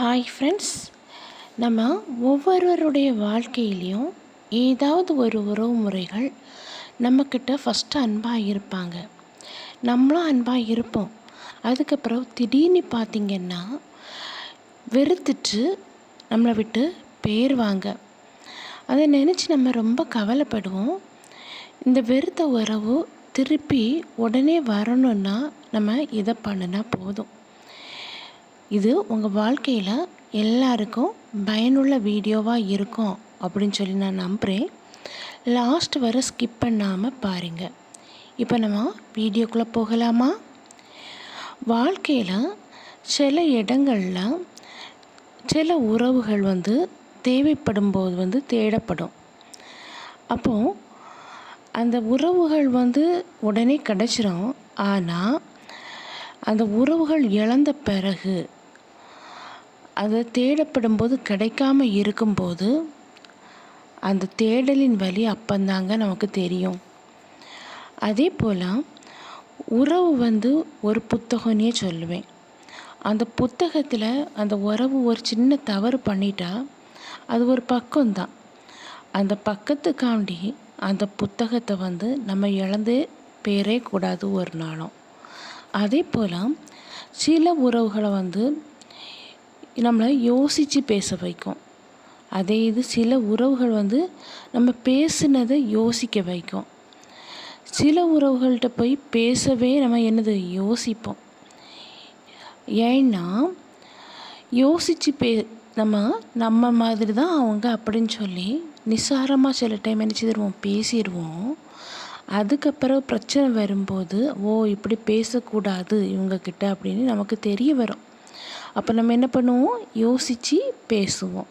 Hi friends நம்ம ஒவ்வொருவருடைய வாழ்க்கையிலையும் ஏதாவது ஒரு உறவு முறைகள் நம்மக்கிட்ட ஃபஸ்ட்டு அன்பாக இருப்பாங்க. நம்மளும் அன்பாக இருப்போம். அதுக்கப்புறம் திடீர்னு பார்த்திங்கன்னா வெறுத்துட்டு நம்மளை விட்டு பேருவாங்க அதை நினச்சி நம்ம ரொம்ப கவலைப்படுவோம். இந்த வெறுத்த உறவு திருப்பி உடனே வரணுன்னா நம்ம இதை பண்ணினா போதும். இது உங்கள் வாழ்க்கையில் எல்லாருக்கும் பயனுள்ள வீடியோவாக இருக்கும் அப்படின்னு சொல்லி நான் நம்புகிறேன் லாஸ்ட் வர ஸ்கிப் பண்ணாமல் பாருங்கள் இப்போ நம்ம வீடியோக்குள்ளே போகலாமா? வாழ்க்கையில் சில இடங்களில் சில உறவுகள் வந்து தேவைப்படும் போது வந்து தேடப்படும். அப்போது அந்த உறவுகள் வந்து உடனே கிடச்சிரும். ஆனால் அந்த உறவுகள் இழந்த பிறகு அதை தேடப்படும் போது கிடைக்காம இருக்கும்போது அந்த தேடலின் வழி அப்பந்தாங்க நமக்கு தெரியும். அதே போல் உறவு வந்து ஒரு புத்தகம்னே சொல்லுவேன். அந்த புத்தகத்தில் அந்த உறவு ஒரு சின்ன தவறு பண்ணிட்டா அது ஒரு பக்கம்தான். அந்த பக்கத்துக்காண்டி அந்த புத்தகத்தை வந்து நம்ம இழந்து பேரே கூடாது ஒரு நாளும். அதே போல் சில உறவுகளை வந்து நம்மளை யோசித்து பேச வைக்கும். அதே இது சில உறவுகள் வந்து நம்ம பேசுனதை யோசிக்க வைக்கும். சில உறவுகள்கிட்ட போய் பேசவே நம்ம என்னது யோசிப்போம். ஏன்னா யோசித்து பே நம்ம நம்ம மாதிரி தான் அவங்க அப்படின்னு சொல்லி நிசாரமாக சில டைம் என்ன செய்திருவோம் பேசிடுவோம் அதுக்கப்புறம் பிரச்சனை வரும்போது ஓ இப்படி பேசக்கூடாது இவங்கக்கிட்ட அப்படின்னு நமக்கு தெரிய வரும். அப்போ நம்ம என்ன பண்ணுவோம்? யோசித்து பேசுவோம்.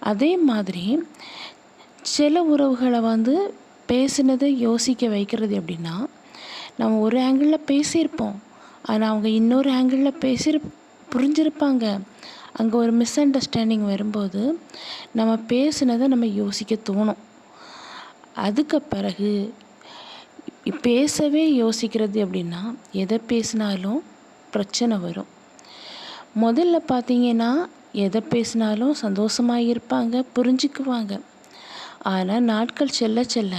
அதே மாதிரி சில உறவுகளை வந்து பேசுனதை யோசிக்க வைக்கிறது எப்படின்னா நம்ம ஒரு ஆங்கிளில் பேசியிருப்போம். ஆனால் அவங்க இன்னொரு ஆங்கிளில் பேசி புரிஞ்சிருப்பாங்க. அங்கே ஒரு மிஸ் அண்டர்ஸ்டாண்டிங் வரும்போது நம்ம பேசுனதை நம்ம யோசிக்க தோணும். அதுக்கு பிறகு பேசவே யோசிக்கிறது அப்படின்னா எதை பேசினாலும் பிரச்சனை வரும். முதல்ல பார்த்தீங்கன்னா எதை பேசினாலும் சந்தோஷமாக இருப்பாங்க புரிஞ்சுக்குவாங்க. ஆனால் நாட்கள் செல்ல செல்ல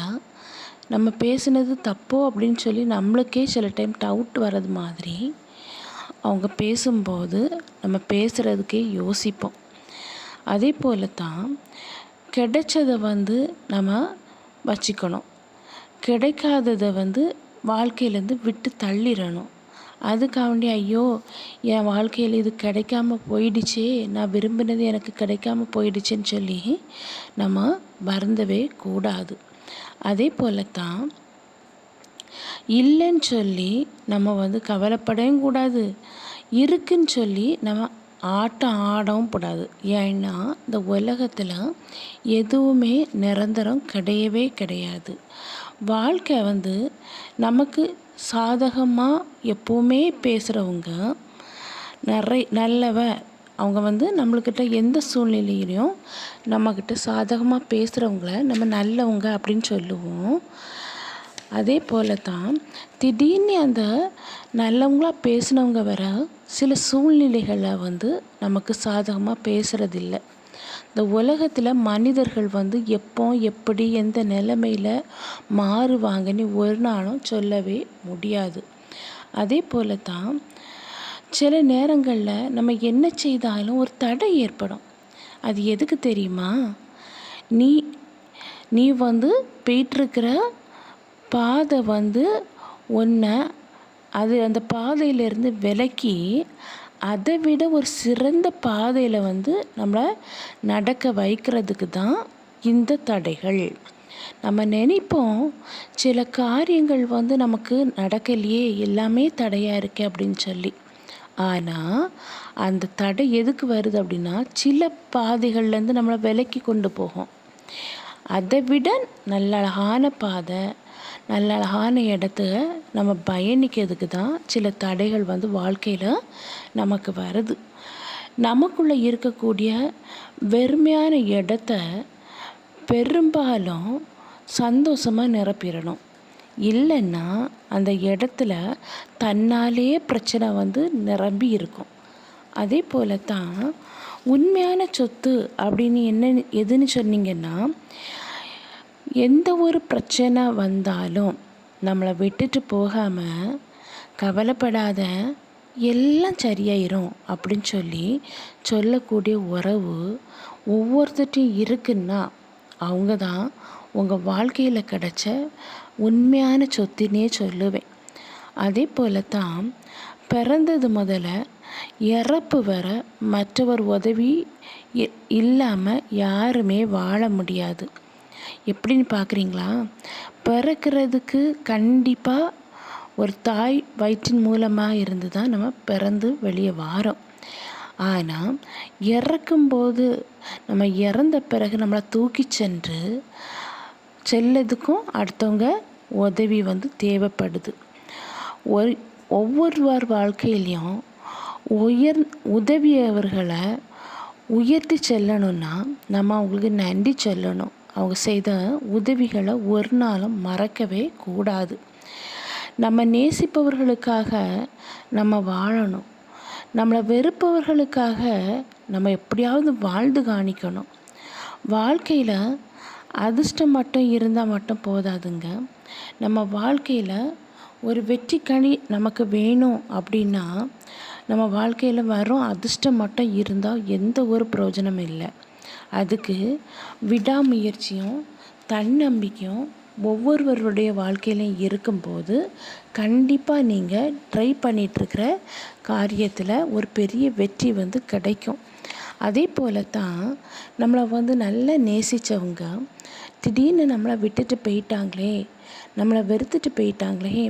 நம்ம பேசுனது தப்போ அப்படின்னு சொல்லி நம்மளுக்கே சில டைம் டவுட் வர்றது மாதிரி அவங்க பேசும்போது நம்ம பேசுகிறதுக்கே யோசிப்போம். அதே போல தான் கிடைச்சதை வந்து நம்ம வச்சுக்கணும். கிடைக்காததை வந்து வாழ்க்கையிலேருந்து விட்டு தள்ளிடணும். அதுக்காண்டி ஐயோ என் வாழ்க்கையில் இது கிடைக்காம போயிடுச்சே நான் விரும்பினது எனக்கு கிடைக்காம போயிடுச்சுன்னு சொல்லி நம்ம வருந்தவே கூடாது. அதே போல தான் இல்லைன்னு சொல்லி நம்ம வந்து கவலைப்படவும் கூடாது. இருக்குன்னு சொல்லி நம்ம ஆட்டம் ஆடவும் கூடாது. ஏன்னா இந்த உலகத்தில் எதுவுமே நிரந்தரம் கிடையவே கிடையாது. வாழ்க்கை வந்து நமக்கு சாதகமாக எப்போவுமே பேசுகிறவங்க நிறைய நல்லவ அவங்க வந்து நம்மளுக்கிட்ட எந்த சூழ்நிலையிலையும் நம்மக்கிட்ட சாதகமாக பேசுகிறவங்கள நம்ம நல்லவங்க அப்படின்னு சொல்லுவோம். அதே போல தான் திடீர்னு அந்த நல்லவங்களாக பேசினவங்க வர சில சூழ்நிலைகளை வந்து நமக்கு சாதகமாக பேசுகிறதில்ல இந்த உலகத்தில் மனிதர்கள் வந்து எப்போ எப்படி எந்த நிலைமையில் மாறுவாங்கன்னு ஒரு நாளும் சொல்லவே முடியாது. அதே போல தான் சில நேரங்களில் நம்ம என்ன செய்தாலும் ஒரு தடை ஏற்படும். அது எதுக்கு தெரியுமா? நீ நீ வந்து போயிட்டுருக்கிற பாதை வந்து ஒன்றை அது அந்த பாதையிலேருந்து விலக்கி அதை விட ஒரு சிறந்த பாதையில் வந்து நம்மளை நடக்க வைக்கிறதுக்கு தான் இந்த தடைகள். நம்ம நினைப்போம் சில காரியங்கள் வந்து நமக்கு நடக்கலையே எல்லாமே தடையாக இருக்கே அப்படின்னு சொல்லி. ஆனால் அந்த தடை எதுக்கு வருது அப்படின்னா சில பாதைகள்லேருந்து நம்மளை விலக்கி கொண்டு போகும். அதை விட நல்ல அழகான பாதை நல்ல அழகான இடத்த நம்ம பயணிக்கிறதுக்கு தான் சில தடைகள் வந்து வாழ்க்கையில் நமக்கு வருது. நமக்குள்ளே இருக்கக்கூடிய வெறுமையான இடத்த பெரும்பாலும் சந்தோஷமாக நிரப்பிடணும். இல்லைன்னா அந்த இடத்துல தன்னாலே பிரச்சனை வந்து நிரம்பி இருக்கும். அதே போல தான் உண்மையான சொத்து அப்படின்னு என்ன எதுன்னு சொன்னீங்கன்னா எந்த ஒரு பிரச்சனை வந்தாலும் நம்மளை விட்டுட்டு போகாமல் கவலைப்படாத எல்லாம் சரியாயிரும் அப்படின்னு சொல்லி சொல்லக்கூடிய உறவு ஒவ்வொருத்தட்டையும் இருக்குன்னா அவங்க தான் உங்கள் வாழ்க்கையில் கிடச்ச உண்மையான சொத்தினே சொல்லுவேன். அதே போல தான் பிறந்தது முதல்ல இறப்பு வர மற்றவர் உதவி இல்லாமல் யாருமே வாழ முடியாது. எப்படின்னு பார்க்குறீங்களா? பிறக்கிறதுக்கு கண்டிப்பாக ஒரு தாய் வயிற்றின் மூலமாக இருந்து தான் நம்ம பிறந்து வெளியே வாரோம். ஆனால் இறக்கும்போது நம்ம இறந்த பிறகு நம்மளை தூக்கி சென்று செல்லதுக்கும் அடுத்தவங்க உதவி வந்து தேவைப்படுது. ஒரு ஒவ்வொருவர் வாழ்க்கையிலையும் உயர் உதவியவர்களை உயர்த்தி செல்லணும்னா நம்ம அவங்களுக்கு நன்றி சொல்லணும். அவங்க செய்த உதவிகளை ஒரு நாளும் மறக்கவே கூடாது. நம்ம நேசிப்பவர்களுக்காக நம்ம வாழணும். நம்மளை வெறுப்பவர்களுக்காக நம்ம எப்படியாவது வாழ்ந்து காணிக்கணும். வாழ்க்கையில் அதிர்ஷ்டம் மட்டும் இருந்தால் மட்டும் போதாதுங்க. நம்ம வாழ்க்கையில் ஒரு வெற்றி கனி நமக்கு வேணும் அப்படின்னா நம்ம வாழ்க்கையில் வரும் அதிர்ஷ்டம் மட்டும் இருந்தால் எந்த ஒரு பிரயோஜனம் இல்லை. அதுக்கு விடாமுயற்சியும் தன்னம்பிக்கையும் ஒவ்வொருவருடைய வாழ்க்கையிலையும் இருக்கும்போது கண்டிப்பாக நீங்கள் ட்ரை பண்ணிகிட்ருக்கிற காரியத்தில் ஒரு பெரிய வெற்றி வந்து கிடைக்கும். அதே போல தான் நம்மளை வந்து நல்லா நேசித்தவங்க திடீர்னு நம்மளை விட்டுட்டு போயிட்டாங்களே நம்மளை வெறுத்துட்டு போயிட்டாங்களே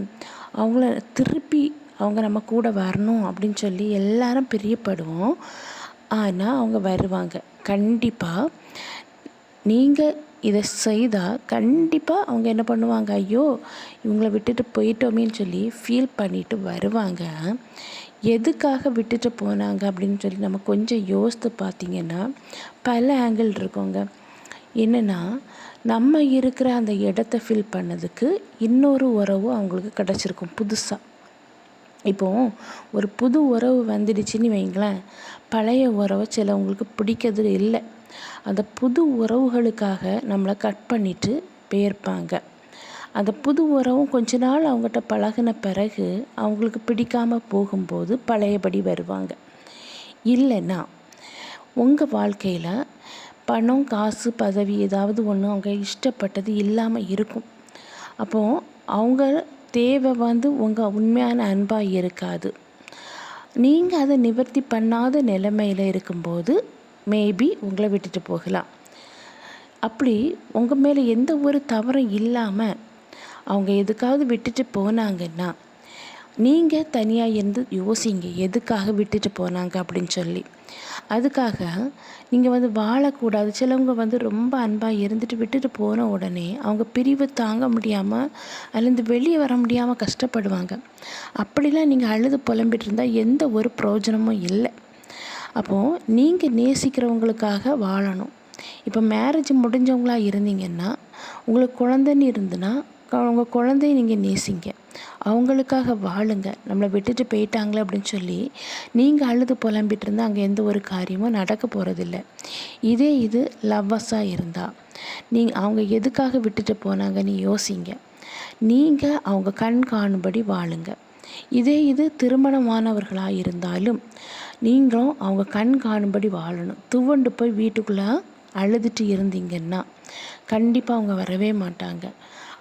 அவங்கள திருப்பி அவங்க நம்ம கூட வரணும் அப்படின்னு சொல்லி எல்லாரும் பிரியப்படுவோம். ஆனால் அவங்க வருவாங்க. கண்டிப்பாக நீங்கள் இதை செய்தால் கண்டிப்பாக அவங்க என்ன பண்ணுவாங்க ஐயோ இவங்களை விட்டுட்டு போயிட்டோமேன்னு சொல்லி ஃபீல் பண்ணிவிட்டு வருவாங்க. எதுக்காக விட்டுட்டு போனாங்க? அப்படின்னு சொல்லி நம்ம கொஞ்சம் யோசித்து பார்த்திங்கன்னா பல ஆங்கிள் இருக்குங்க. என்னென்னா நம்ம இருக்கிற அந்த இடத்த ஃபில் பண்ணதுக்கு இன்னொரு உறவு அவங்களுக்கு கிடச்சிருக்கும் புதுசாக இப்போது ஒரு புது உறவு வந்துடுச்சுன்னு வைங்களேன் பழைய உறவை சிலவங்களுக்கு பிடிக்கிறது இல்லை. அந்த புது உறவுகளுக்காக நம்மளை கட் பண்ணிட்டு போயிருப்பாங்க. அந்த புது உறவும் கொஞ்ச நாள் அவங்ககிட்ட பழகின பிறகு அவங்களுக்கு பிடிக்காமல் போகும்போது பழையபடி வருவாங்க. இல்லைன்னா உங்கள் வாழ்க்கையில் பணம் காசு பதவி ஏதாவது ஒன்று அவங்க இஷ்டப்பட்டது இல்லாமல் இருக்கும். அப்போது அவங்க தேவை வந்து உங்கள் உண்மையான அன்பாக இருக்காது. நீங்கள் அதை நிவர்த்தி பண்ணாத நிலைமையில் இருக்கும்போது மேபி உங்களை விட்டுட்டு போகலாம். அப்படி உங்கள் மேலே எந்த ஒரு தவறும் இல்லாமல் அவங்க எதுக்காவது விட்டுட்டு போனாங்கன்னா நீங்கள் தனியாக இருந்து யோசிங்க எதுக்காக விட்டுட்டு போனாங்க அப்படின்னு சொல்லி. அதுக்காக நீங்கள் வந்து வாழக்கூடாது. சிலவங்க வந்து ரொம்ப அன்பாக இருந்துட்டு விட்டுட்டு போன உடனே அவங்க பிரிவு தாங்க முடியாமல் அதுலேருந்து வெளியே வர முடியாமல் கஷ்டப்படுவாங்க. அப்படிலாம் நீங்கள் அழுது புலம்பிட்டு இருந்தால் எந்த ஒரு பிரயோஜனமும் இல்லை. அப்போது நீங்கள் நேசிக்கிறவங்களுக்காக வாழணும். இப்போ மேரேஜ் முடிஞ்சவங்களாக இருந்தீங்கன்னா உங்களுக்கு குழந்தைன்னு இருந்துன்னா உங்கள் குழந்தைய நீங்கள் நேசிங்க. அவங்களுக்காக வாழுங்க. நம்மளை விட்டுட்டு போயிட்டாங்களே அப்படின்னு சொல்லி நீங்கள் அழுது புலம்பிட்டு இருந்தால் அங்கே எந்த ஒரு காரியமும் நடக்க போகிறதில்ல இதே இது லவ்வஸாக இருந்தால் நீங்கள் அவங்க எதுக்காக விட்டுட்டு போனாங்கன்னு யோசிங்க. நீங்கள் அவங்க கண் காணும்படி வாழுங்க. இதே இது திருமணமானவர்களாக இருந்தாலும் நீங்களும் அவங்க கண் காணும்படி வாழணும். துவண்டு போய் வீட்டுக்குள்ளே அழுதுட்டு இருந்தீங்கன்னா கண்டிப்பாக அவங்க வரவே மாட்டாங்க.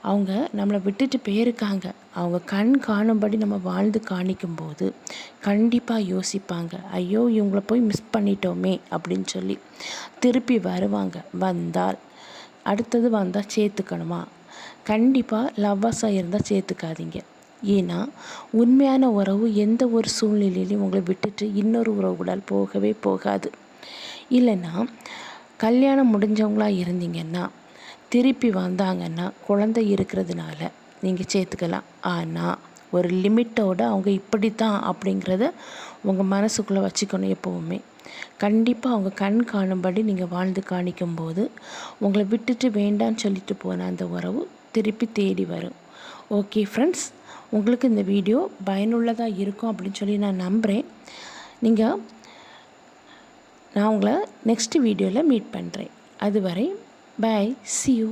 அவங்க நம்மளை விட்டுட்டு போயிருக்காங்க. அவங்க கண் காணும்படி நம்ம வாழ்ந்து காணிக்கும்போது கண்டிப்பாக யோசிப்பாங்க. ஐயோ இவங்கள போய் மிஸ் பண்ணிட்டோமே அப்படின்னு சொல்லி திருப்பி வருவாங்க. வந்தால் அடுத்தது வந்தால் சேர்த்துக்கணுமா? கண்டிப்பாக லவ்வர்ஸாக இருந்தால் சேர்த்துக்காதீங்க. ஏன்னா உண்மையான உறவு எந்த ஒரு சூழ்நிலையிலையும் உங்களை விட்டுட்டு இன்னொரு உறவு கூட போகவே போகாது. இல்லைன்னா கல்யாணம் முடிஞ்சவங்களாக இருந்தீங்கன்னா திருப்பி வந்தாங்கன்னா குழந்தை இருக்கிறதுனால நீங்கள் சேர்த்துக்கலாம். ஆனால் ஒரு லிமிட்டோடு அவங்க இப்படி தான் அப்படிங்கிறத உங்கள் மனசுக்குள்ளே வச்சுக்கணும் எப்போவுமே. கண்டிப்பாக அவங்க கண் காணும்படி நீங்கள் வாழ்ந்து காணிக்கும்போது உங்களை விட்டுட்டு வேண்டான்னு சொல்லிட்டு போன அந்த உறவு திருப்பி தேடி வரும். ஓகே ஃப்ரெண்ட்ஸ் உங்களுக்கு இந்த வீடியோ பயனுள்ளதாக இருக்கும் அப்படின்னு சொல்லி நான் நம்புகிறேன் நீங்கள் நான் உங்களை நெக்ஸ்ட் வீடியோவில் மீட் பண்ணுறேன் அதுவரை பை see you